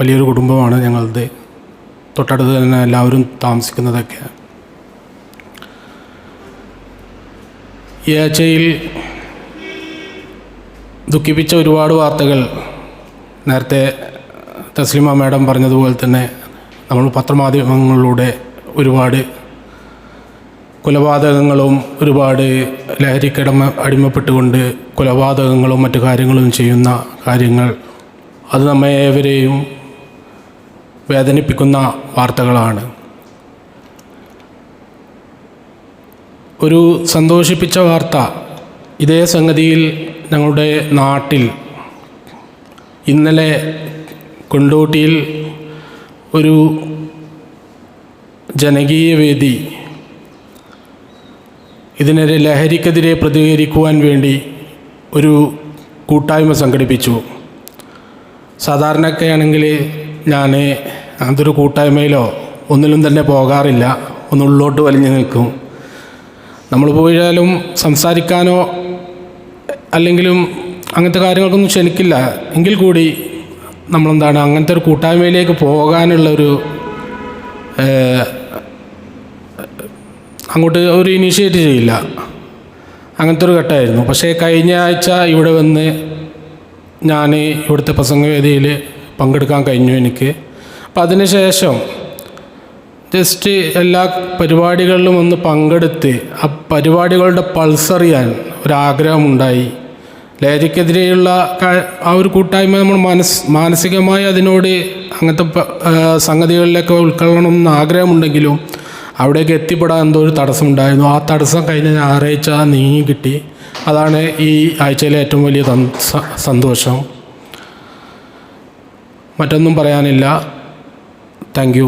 വലിയൊരു കുടുംബമാണ് ഞങ്ങളത് തൊട്ടടുത്ത് തന്നെ എല്ലാവരും താമസിക്കുന്നതൊക്കെ. ഈ ആഴ്ചയിൽ ദുഃഖിപ്പിച്ച ഒരുപാട് വാർത്തകൾ നേരത്തെ തസ്ലിമ മാഡം പറഞ്ഞതുപോലെ തന്നെ നമ്മൾ പത്രമാധ്യമങ്ങളിലൂടെ ഒരുപാട് കൊലപാതകങ്ങളും ഒരുപാട് ലഹരിക്കടമ അടിമപ്പെട്ടുകൊണ്ട് കൊലപാതകങ്ങളും മറ്റു കാര്യങ്ങളും ചെയ്യുന്ന കാര്യങ്ങൾ അത് നമ്മെ ഏവരെയും വേദനിപ്പിക്കുന്ന വാർത്തകളാണ്. ഒരു സന്തോഷിപ്പിച്ച വാർത്ത. ഇതേ സംഗതിയിൽ ഞങ്ങളുടെ നാട്ടിൽ ഇന്നലെ കൊണ്ടോട്ടിയിൽ ഒരു ജനകീയ വേദി ഇതിനെതിരെ ലഹരിക്കെതിരെ പ്രതികരിക്കുവാൻ വേണ്ടി ഒരു കൂട്ടായ്മ സംഘടിപ്പിച്ചു. സാധാരണയൊക്കെയാണെങ്കിൽ ഞാൻ അതൊരു കൂട്ടായ്മയിലോ ഒന്നിലും തന്നെ പോകാറില്ല. ഒന്നുള്ളോട്ട് വലിഞ്ഞു നിൽക്കും. നമ്മൾ പോയാലും സംസാരിക്കാനോ അല്ലെങ്കിലും അങ്ങനത്തെ കാര്യങ്ങൾക്കൊന്നും ക്ഷണിക്കില്ല. എങ്കിൽ കൂടി നമ്മളെന്താണ് അങ്ങനത്തെ ഒരു കൂട്ടായ്മയിലേക്ക് പോകാനുള്ളൊരു അങ്ങോട്ട് ഒരു ഇനീഷ്യേറ്റ് ചെയ്യില്ല. അങ്ങനത്തെ ഒരു ഘട്ടമായിരുന്നു. പക്ഷേ കഴിഞ്ഞ ആഴ്ച ഇവിടെ വന്ന് ഞാൻ ഇവിടുത്തെ പ്രസംഗവേദിയിൽ പങ്കെടുക്കാൻ കഴിഞ്ഞു എനിക്ക്. അപ്പം അതിനുശേഷം ജസ്റ്റ് എല്ലാ പരിപാടികളിലും ഒന്ന് പങ്കെടുത്ത് ആ പരിപാടികളുടെ പൾസ് അറിയാൻ ഒരാഗ്രഹമുണ്ടായി. ലഹരിക്കെതിരെയുള്ള ആ ഒരു കൂട്ടായ്മ നമ്മൾ മനസ് മാനസികമായി അതിനോട് അങ്ങനത്തെ സംഗതികളിലൊക്കെ ഉൾക്കൊള്ളണം എന്ന് ആഗ്രഹമുണ്ടെങ്കിലും അവിടേക്ക് എത്തിപ്പെടാൻ എന്തോ ഒരു തടസ്സമുണ്ടായിരുന്നു. ആ തടസ്സം കഴിഞ്ഞ ഞായറാഴ്ച നീങ്ങി കിട്ടി. അതാണ് ഈ ആഴ്ചയിലെ ഏറ്റവും വലിയ സന്തോഷം. മറ്റൊന്നും പറയാനില്ല. താങ്ക്